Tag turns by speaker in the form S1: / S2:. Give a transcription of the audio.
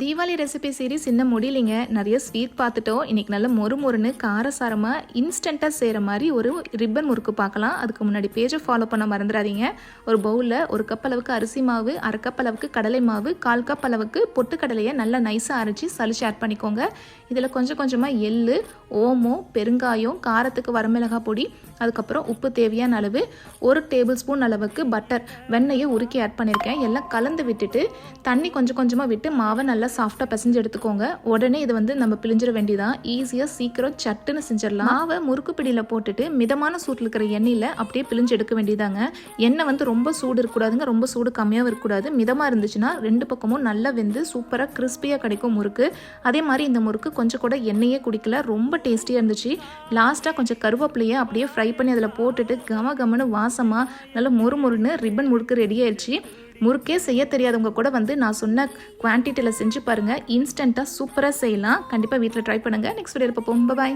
S1: Deepavali recipe series இன்னும் முடியலைங்க. நிறைய ஸ்வீட் பார்த்துட்டோம். இன்னைக்கு நல்ல மொறு மொறுன்னு காரசாரமாக இன்ஸ்டண்ட்டாக செய்கிற மாதிரி ஒரு ரிப்பன் முறுக்கு பார்க்கலாம். அதுக்கு முன்னாடி பேஜை ஃபாலோ பண்ண மறந்துடாதீங்க. ஒரு பவுலில் ஒரு கப் அளவுக்கு அரிசி மாவு அரை கப் அளவுக்கு கடலை மாவு கால் கப் அளவுக்கு பொட்டுக்கடலையை நல்லா நைஸாக அரைச்சி சளிச்சு ஆட் பண்ணிக்கோங்க. இதில் கொஞ்சம் கொஞ்சமாக எள் ஓமம் பெருங்காயம் காரத்துக்கு வரமிளகாய் பொடி அதுக்கப்புறம் உப்பு தேவையான அளவு ஒரு டேபிள் ஸ்பூன் அளவுக்கு பட்டர் வெண்ணெயை உருக்கி ஆட் பண்ணியிருக்கேன் எல்லாம் கலந்து விட்டுட்டு தண்ணி கொஞ்சம் கொஞ்சமாக விட்டு மாவை நல்லா நல்லா சாஃப்டாக பிசைஞ்சு எடுத்துக்கோங்க. உடனே இது வந்து நம்ம பிழிஞ்சிட வேண்டியதான் ஈஸியாக சீக்கிரம் சட்டுன்னு செஞ்சிடலாம். மாவை முறுக்கு பிடியில் போட்டுட்டு மிதமான சூட்டில் இருக்கிற எண்ணெயில் அப்படியே பிழிஞ்சு எடுக்க வேண்டியதாங்க எண்ணெய் வந்து ரொம்ப சூடு இருக்கக்கூடாதுங்க. ரொம்ப சூடு கம்மியாகவும் இருக்கக்கூடாது. மிதமாக இருந்துச்சுன்னா ரெண்டு பக்கமும் நல்லா வெந்து சூப்பராக கிறிஸ்பியாக கிடைக்கும் முறுக்கு. அதே மாதிரி இந்த முறுக்கு கொஞ்சம் கூட எண்ணெயே குடிக்கல. ரொம்ப டேஸ்டியாக இருந்துச்சு. லாஸ்ட்டாக கொஞ்சம் கருவேப்பிலையை அப்படியே ஃப்ரை பண்ணி அதில் போட்டுட்டு கம கமன்னு வாசமாக நல்லா மொறு மொறுன்னு ரிப்பன் முறுக்கு ரெடி ஆயிடுச்சு முறுக்கே செய்ய தெரியாதவங்க கூட வந்து நான் சொன்ன குவான்டிட்டியில் செஞ்சு பாருங்கள் இன்ஸ்டண்ட்டாக சூப்பராக செய்யலாம். கண்டிப்பாக வீட்டில் ட்ரை பண்ணுங்கள் நெக்ஸ்ட் வீடியோ இருப்போம் பாய்